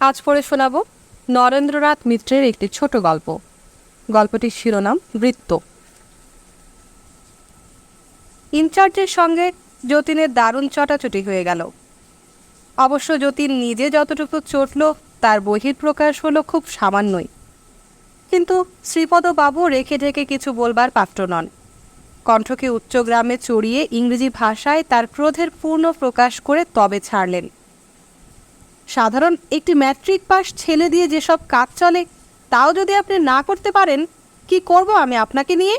আজ পড়ে শোনাব নরেন্দ্রনাথ মিত্রের একটি ছোট গল্প। গল্পটির শিরোনাম, বৃত্ত। ইনচার্জের সঙ্গে যতীনের দারুণ চটাচটি হয়ে গেল। অবশ্য যতীন নিজে যতটুকু চটল, তার বহির্প্রকাশ হলো খুব সামান্যই। কিন্তু শ্রীপদবাবু রেখে ঢেকে কিছু বলবার পাত্র নন। কণ্ঠকে উচ্চগ্রামে চড়িয়ে ইংরেজি ভাষায় তার ক্রোধের পূর্ণ প্রকাশ করে তবে ছাড়লেন। সাধারণ একটি ম্যাট্রিক পাস ছেলে দিয়ে যেসব কাজ চলে, তাও যদি আপনি না করতে পারেন, কি করব আমি আপনাকে নিয়ে?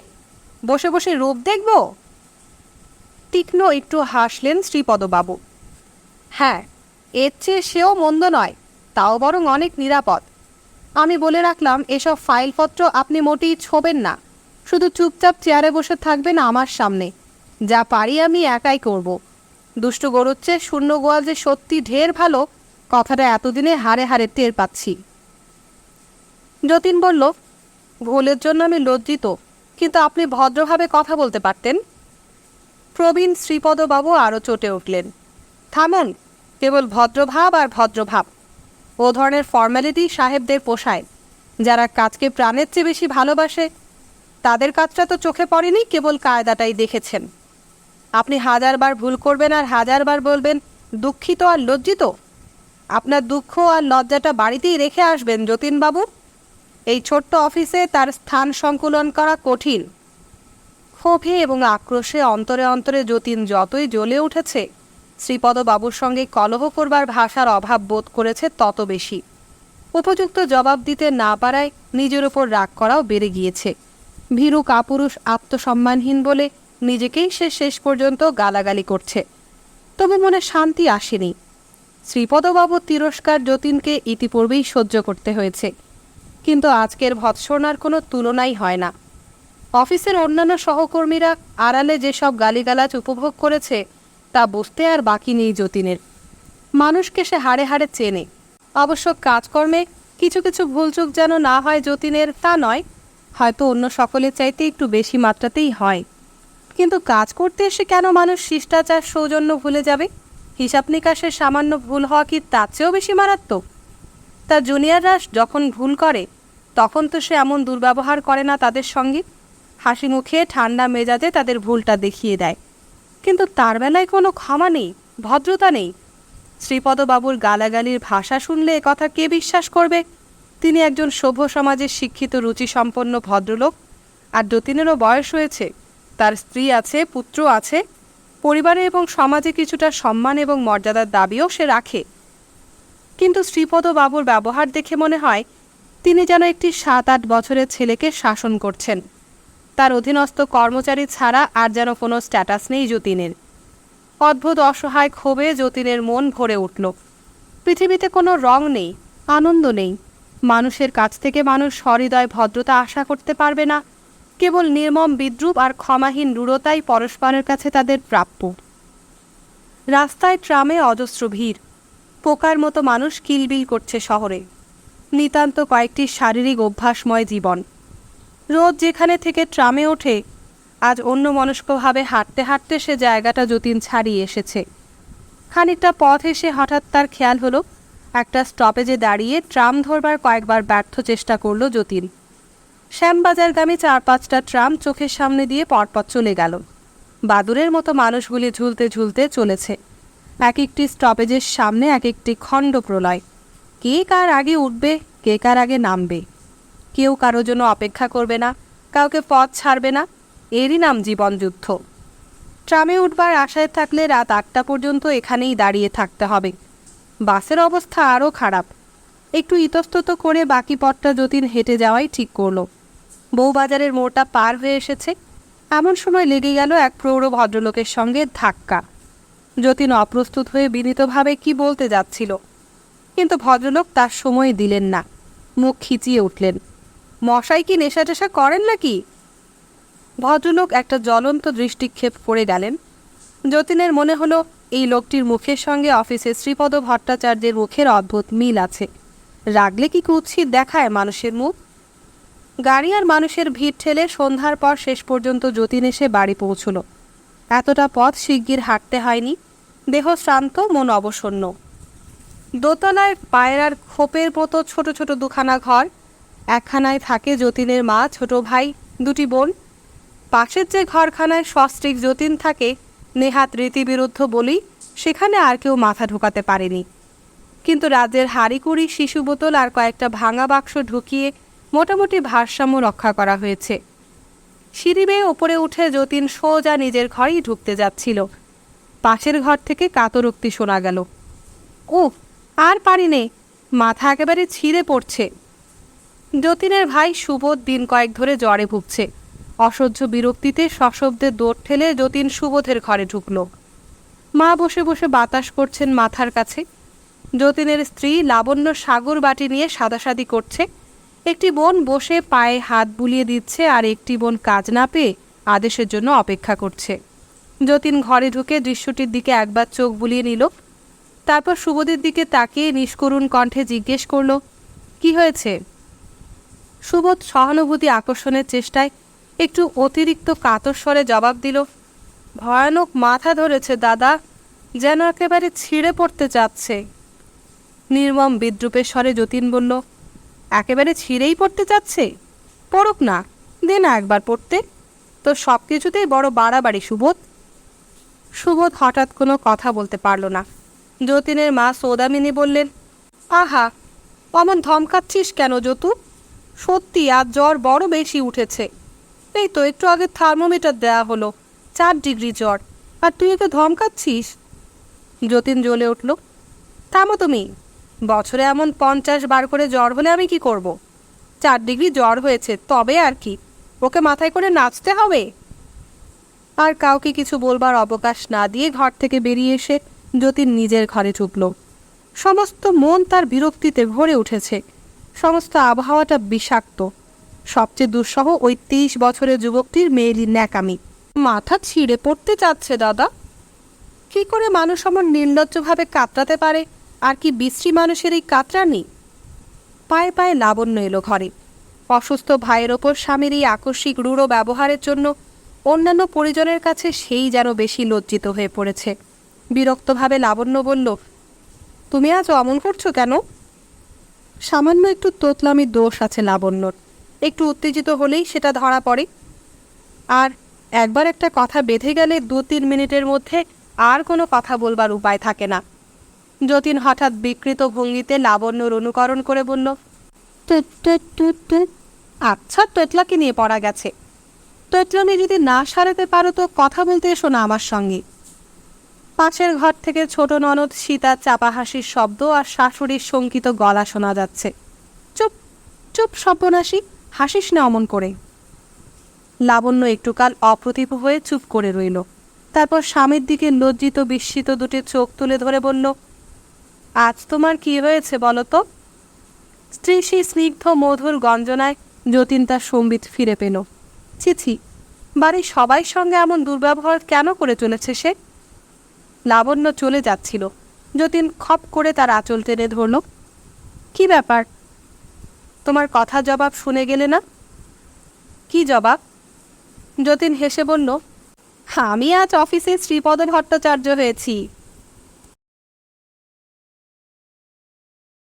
বসে বসে রূপ দেখব? তীক্ষ্ণ একটু হাসলেন শ্রীপদবাবু। হ্যাঁ এর চেয়ে সেও মন্দ নয়, তাও বরং অনেক নিরাপদ। আমি বলে রাখলাম, এসব ফাইলপত্র আপনি মোটেই ছোবেন না। শুধু চুপচাপ চেয়ারে বসে থাকবেন আমার সামনে। যা পারি আমি একাই করব। দুষ্ট গরুচ্ছে শূন্য গোয়াল যে সত্যি ঢের ভালো কথাটা এতদিনে হারে হারে টের পাচ্ছি। যতীন বলল, ভুলের জন্য আমি লজ্জিত, কিন্তু আপনি ভদ্রভাবে কথা বলতে পারতেন। প্রবীণ শ্রীপদবাবু আরও চটে উঠলেন। থামুন, কেবল ভদ্রভাব আর ভদ্রভাব। ও ধরনের ফর্ম্যালিটি সাহেবদের পোষায়। যারা কাজকে প্রাণের চেয়ে বেশি ভালোবাসে, তাদের কাজটা তো চোখে পড়েনি, কেবল কায়দাটাই দেখেছেন। আপনি হাজারবার ভুল করবেন আর হাজারবার বলবেন, দুঃখিত আর লজ্জিত? আপনার দুঃখ আর লজ্জাটা বাড়িতেই রেখে আসবেন যতীনবাবু। এই ছোট্ট অফিসে তার স্থান সংকুলন করা কঠিন। ক্ষোভে এবং আক্রোশে অন্তরে অন্তরে যতীন যতই জ্বলে উঠেছে, শ্রীপদবাবুর সঙ্গে কলহ করবার ভাষার অভাব বোধ করেছে তত বেশি। উপযুক্ত জবাব দিতে না পারায় নিজের ওপর রাগ করাও বেড়ে গিয়েছে। ভীরু কাপুরুষ আত্মসম্মানহীন বলে নিজেকেই সে শেষ পর্যন্ত গালাগালি করছে। তবে মনে শান্তি আসেনি। শ্রীপদবাবুর তিরস্কার যতীনকে ইতিপূর্বেই সহ্য করতে হয়েছে। কিন্তু আজকের ভৎসনার কোনো তুলনাই হয় না। অফিসের অন্যান্য সহকর্মীরা আড়ালে যেসব গালিগালাজ উপভোগ করেছে, তা বুঝতে আর বাকি নেই যতীনের। মানুষকে সে হাড়ে হাড়ে চেনে। অবশ্য কাজকর্মে কিছু কিছু ভুলচুক যেন না হয় যতীনের, তা নয়, হয়তো অন্য সকলের চাইতে একটু বেশি মাত্রাতেই হয়। কিন্তু কাজ করতে এসে কেন মানুষ শিষ্টাচার, সৌজন্য ভুলে যাবে? হিসাব নিকাশের সামান্য ভুল হওয়া কি তার চেয়েও বেশি মারাত্মক? তার জুনিয়ররা যখন ভুল করে, তখন তো সে এমন দুর্ব্যবহার করে না তাদের সঙ্গে। হাসি মুখে ঠান্ডা মেজাজে তাদের ভুলটা দেখিয়ে দেয়। কিন্তু তার বেলায় কোনো ক্ষমা নেই, ভদ্রতা নেই। শ্রীপদবাবুর গালাগালির ভাষা শুনলে এ কথা কে বিশ্বাস করবে? তিনি একজন সভ্য সমাজের শিক্ষিত, রুচিসম্পন্ন, ভদ্রলোক। আর যতীনেরও বয়স হয়েছে। তার স্ত্রী আছে, পুত্র আছে। পরিবারে এবং সমাজে কিছুটা সম্মান এবং মর্যাদার দাবিও সে রাখে। কিন্তু শ্রীপদবাবুর ব্যবহার দেখে মনে হয়, তিনি যেন একটি সাত আট বছরের ছেলেকে শাসন করছেন। তার অধীনস্থ কর্মচারী ছাড়া আর যেন কোনো স্ট্যাটাস নেই যতীনের। অদ্ভুত অসহায় ক্ষোভে যতীনের মন ভরে উঠল। পৃথিবীতে কোনো রং নেই, আনন্দ নেই। মানুষের কাছ থেকে মানুষ সহৃদয় ভদ্রতা আশা করতে পারবে না। কেবল নির্মম বিদ্রুপ আর ক্ষমাহীন রূঢ়তাই পরস্পরের কাছে তাদের প্রাপ্য। রাস্তায় ট্রামে অজস্র ভিড়। পোকার মতো মানুষ কিলবিল করছে শহরে। নিতান্ত কয়েকটি শারীরিক অভ্যাসময় জীবন। রোজ যেখানে থেকে ট্রামে ওঠে, আজ অন্য মনস্কভাবে হাঁটতে হাঁটতে সে জায়গাটা যতীন ছাড়িয়ে এসেছে। খানিকটা পথ এসে হঠাৎ তার খেয়াল হলো, একটা স্টপেজে দাঁড়িয়ে ট্রাম ধরবার কয়েকবার ব্যর্থ চেষ্টা করল যতীন। শ্যামবাজারগামী চার পাঁচটা ট্রাম চোখের সামনে দিয়ে পরপর চলে গেল। বাদুরের মতো মানুষগুলি ঝুলতে ঝুলতে চলেছে। এক একটি স্টপেজের সামনে এক একটি খণ্ড প্রলয়। কে কার আগে উঠবে, কে কার আগে নামবে? কেউ কারও জন্য অপেক্ষা করবে না, কাউকে পথ ছাড়বে না, এরই নাম জীবনযুদ্ধ ট্রামে উঠবার আশায় থাকলে রাত আটটা পর্যন্ত এখানেই দাঁড়িয়ে থাকতে হবে। বাসের অবস্থা আরও খারাপ। একটু ইতস্তত করে বাকি পথটা যতীন হেঁটে যাওয়াই ঠিক করল। বউবাজারের মোড়টা পার হয়ে এসেছে। এমন সময় লেগে গেল এক প্রৌঢ় ভদ্রলোকের সঙ্গে ধাক্কা। যতীন অপ্রস্তুত হয়ে বিনীতভাবে কি বলতে যাচ্ছিল। কিন্তু ভদ্রলোক তার সময় দিলেন না। মুখ খিচিয়ে উঠলেন। মশাই কি নেশা টেশা করেন নাকি? ভদ্রলোক একটা জ্বলন্ত দৃষ্টিক্ষেপ করে গেলেন। যতীনের মনে হলো, এই লোকটির মুখের সঙ্গে অফিসে শ্রীপদ ভট্টাচার্যের মুখের অদ্ভুত মিল আছে। রাগলে কি কুৎসিত দেখায় মানুষের মুখ? গাড়ি আর মানুষের ভিড় ঠেলে সন্ধ্যার পর শেষ পর্যন্ত যতীন এসে বাড়ি পৌঁছল। এতটা পথ শিগগির হাঁটতে হয়নি। দেহ শ্রান্ত, মন অবসন্ন। দোতলায় পায়রার খোপের মতো ছোট ছোট দুখানা ঘর। একখানায় থাকে যতীনের মা, ছোট ভাই, দুটি বোন। পাশের যে ঘরখানায় সস্ত্রিক যতীন থাকে, নেহাত রীতিবিরুদ্ধ বলি সেখানে আর কেউ মাথা ঢোকাতে পারেনি। কিন্তু রাজ্যের হাঁড়িকুড়ি শিশু বোতল আর কয়েকটা ভাঙা বাক্স ঢুকিয়ে মোটামুটি ভারসাম্য রক্ষা করা হয়েছে। সিঁড়ি বেয়ে ওপরে উঠে যতীন সোজা নিজের ঘরেই ঢুকতে যাচ্ছিল। পাশের ঘর থেকে কাতরোক্তি শোনা গেল। ও, আর পারি নে মাথা একেবারে ছিঁড়ে পড়ছে। যতীনের ভাই সুবোধ দিন কয়েক ধরে জ্বরে ভুগছে। অসহ্য বিরক্তিতে সশব্দে দৌড় ঠেলে যতীন সুবোধের ঘরে ঢুকল। মা বসে বসে বাতাস করছেন মাথার কাছে। যতীনের স্ত্রী লাবণ্য সাগর বাটি নিয়ে সাদাসাদি করছে। একটি বোন বসে পায়ে হাত বুলিয়ে দিচ্ছে আর একটি বোন কাজ না পেয়ে আদেশের জন্য অপেক্ষা করছে। যতীন ঘরে ঢুকে দৃশ্যটির দিকে একবার চোখ বুলিয়ে নিল। তারপর সুবোধের দিকে তাকিয়ে নিষ্করুণ কণ্ঠে জিজ্ঞেস করল, কি হয়েছে? সুবোধ সহানুভূতি আকর্ষণের চেষ্টায় একটু অতিরিক্ত কাতর স্বরে জবাব দিল, ভয়ানক মাথা ধরেছে দাদা, যেন একেবারে ছিঁড়ে পড়তে চাচ্ছে। নির্মম বিদ্রুপের স্বরে যতীন বলল একেবারে ছিঁড়েই পড়তে চাচ্ছে? পড়ুক না, দে না একবার পড়তে। তো সব কিছুতেই বড় বাড়াবাড়ি, সুবোধ। সুবোধ হঠাৎ কোনো কথা বলতে পারল না। যতীনের মা সৌদামিনী বললেন, আহা, অমন ধমকাচ্ছিস কেন যতু? সত্যি আজ জ্বর বড় বেশি উঠেছে। এই তো একটু আগে থার্মোমিটার দেয়া হলো, চার ডিগ্রি জ্বর। আর তুই ওকে ধমকাচ্ছিস? যতীন জ্বলে উঠল, থামো তুমি বছরে এমন পঞ্চাশ বার করে জ্বর হলে আমি কি করব। চার ডিগ্রি জ্বর হয়েছে, তবে আর কি? ওকে মাথায় করে নাচতে হবে? আর কাউকে কিছু বলবার অবকাশ না দিয়ে ঘর থেকে বেরিয়ে এসে যতীন নিজের ঘরে ঢুকল। সমস্ত মন তার বিরক্তিতে ভরে উঠেছে। সমস্ত আবহাওয়াটা বিষাক্ত। সবচেয়ে দুঃসহ ওই তেইশ বছরের যুবকটির মেয়েলি ন্যাকামি। মাথা ছিঁড়ে পড়তে চাচ্ছে, দাদা। কি করে মানুষ এমন নির্লজ্জভাবে কাতরাতে পারে? আর কি বিশ্রী মানুষের এই কাতরানি? পায়ে পায়ে লাবণ্য এলো ঘরে। অসুস্থ ভাইয়ের ওপর স্বামীর এই আকস্মিক রূঢ় ব্যবহারের জন্য অন্যান্য পরিজনের কাছে সেই যেন বেশি লজ্জিত হয়ে পড়েছে। বিরক্তভাবে লাবণ্য বলল, তুমি আজ অমন করছ কেন? সামান্য একটু তোতলামির দোষ আছে লাবণ্যর। একটু উত্তেজিত হলেই সেটা ধরা পড়ে। আর একবার একটা কথা বেঁধে গেলে দু তিন মিনিটের মধ্যে আর কোনো কথা বলবার উপায় থাকে না। যতীন হঠাৎ বিকৃত ভঙ্গিতে লাবণ্যর অনুকরণ করে বলল, "টুট টুট টুট টুট। আচ্ছা তেতলাকে নিয়ে পড়া গেছে। তেতলামি যদি না সারাতে পারো তো কথা বলতে এসো না আমার সঙ্গে। পাশের ঘর থেকে ছোট ননদ সীতা চাপা হাসির শব্দ আর শাশুড়ির শঙ্কিত গলা শোনা যাচ্ছে। চুপ চুপ সব্যনাশী, হাসিস না অমন করে। লাবণ্য একটুকাল অপ্রতিভ হয়ে চুপ করে রইল। তারপর স্বামীর দিকে লজ্জিত বিস্মিত দুটি চোখ তুলে ধরে বলল আজ তোমার কি হয়েছে বলো তো? স্ত্রী সেই স্নিগ্ধ মধুর গঞ্জনায় যতীন তার সম্বিত ফিরে পেল। ছি বাড়ির সবাই সঙ্গে এমন দুর্ব্যবহার কেন করে চলেছে সে? লাবণ্য চলে যাচ্ছিল। যতীন খপ করে তার আঁচল টেনে ধরল। কি ব্যাপার? তোমার কথা জবাব শুনে গেলে না? কি জবাব? যতীন হেসে বলল, আমি আজ অফিসে শ্রীপদ ভট্টাচার্য হয়েছি।